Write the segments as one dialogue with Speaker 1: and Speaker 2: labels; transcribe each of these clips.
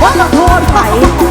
Speaker 1: Roda fora!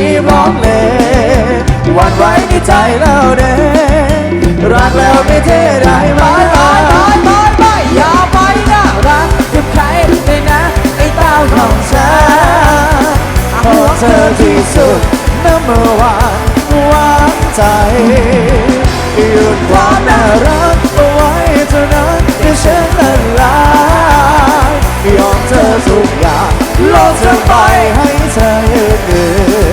Speaker 1: ที่มองเลวันไว้ในใจแล้วเด้รักแล้วไม่เท่ไรไห
Speaker 2: มไม่ไม่
Speaker 3: ไม่ไม่
Speaker 2: อย่าไปนะรักกับใครเลยนะไอ้เต้าของฉัน
Speaker 3: ห่เธอที่สุดน้ำเมื่อวานวางใจหยุดความน่ารักเอาไว้เท่านั้นที่ฉันละลายยอมเธอทุกอย่างลองเธอไปให้เธอยืน
Speaker 2: อ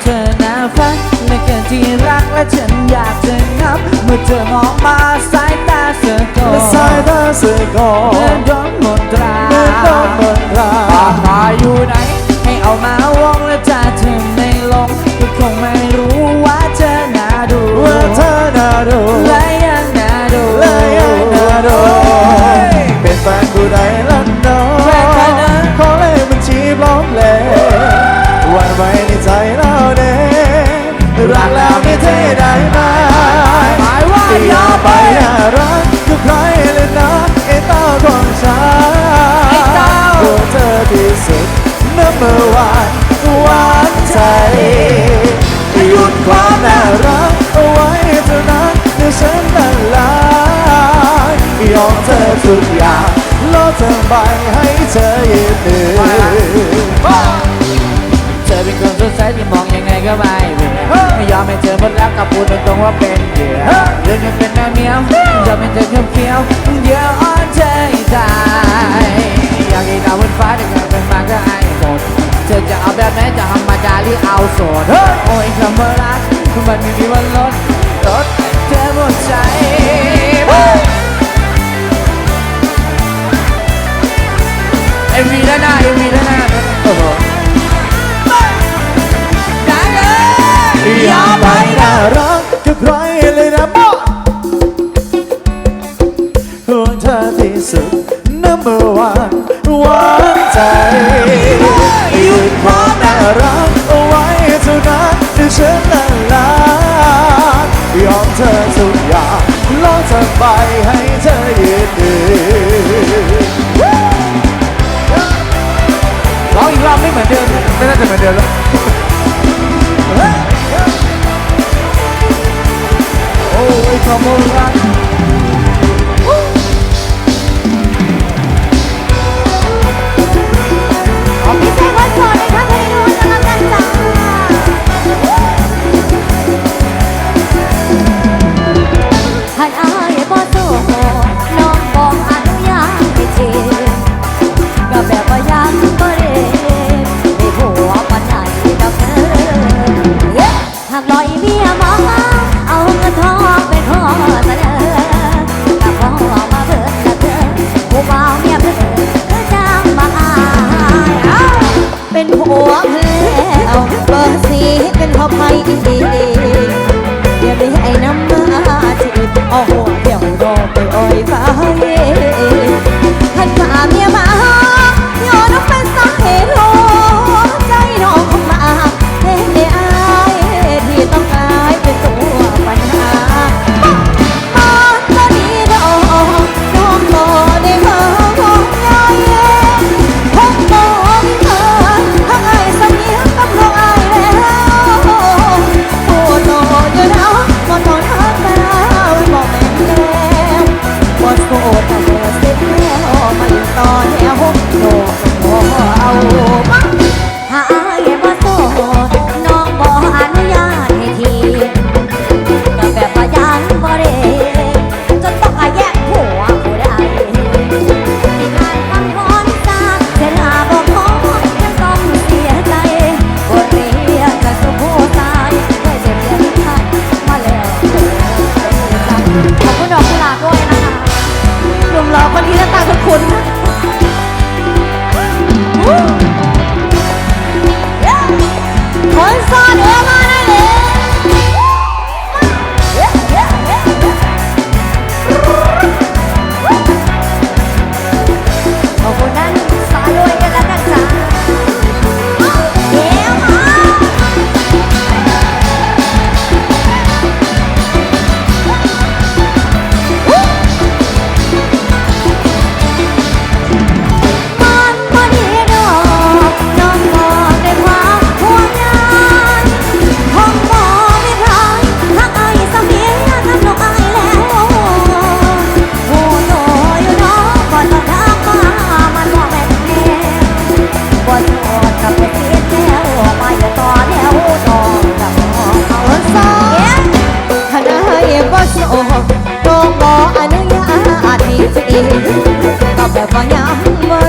Speaker 2: เธอน่ารักเหลือที่รักและฉันอยากจะนับเมื่อเธอมองมาสายตาเธอก็
Speaker 3: สายตาเธอก็
Speaker 2: เมื่อโดนมนตรา
Speaker 3: เมื่อโดนมนตรา
Speaker 2: ปากตาอยู่ไหน ให้เอามาวงและจะถึงในลงก็คงไม่รู้ว่า ดูไลอันนาดู
Speaker 3: ไลอันนาดูเป็น
Speaker 2: แฟนกูได้ล้ะน้องขอเลยมันชีพ
Speaker 3: ร้อมเลยวันไว้ในใจเรา ทุกอย่างลดทางไมให้เธอยืนหนึ่ง
Speaker 2: เธอเป็นคนสดใสที่มองยังไงก็ไม่เบื่อไม่ยอมให้เธอหมดรักกับพูดตรงๆว่าเป็นเหยื่อเรื่องมันเป็นแม่เมียวยอมให้เธอเคี้ยวเคี้ยวเดี๋ยวอ่อนใจตายอยากให้ดาวบนฟ้าได้เงินเป็นมาก็ให้หมดเธอจะเอาแบบไหนจะ รมโบ้
Speaker 3: ห่วงเธอที่สุด number one หวานใจหยุดความน่ารักเอาไว้เท่านั้นเที่ฉันละลายอมเธอทุกอย่างลองจธอ
Speaker 1: ไปให้เธอยืนหนึ่ Come on.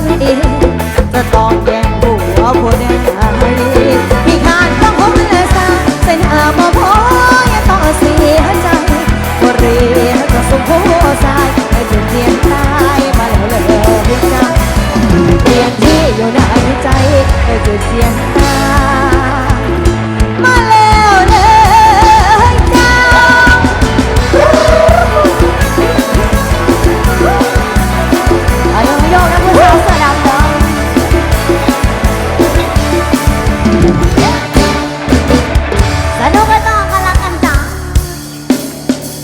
Speaker 1: นจะทองแย่งหัวคนไหนพี่ขาดต้องหงเลยซะเส้นอาบ่พยต้องเสียใจบริหารสมโพสายให้ถึงเพียงตายมาแล้วเลยเพียงจำเพียงที่อยู่ในใจให้ถึงเพียง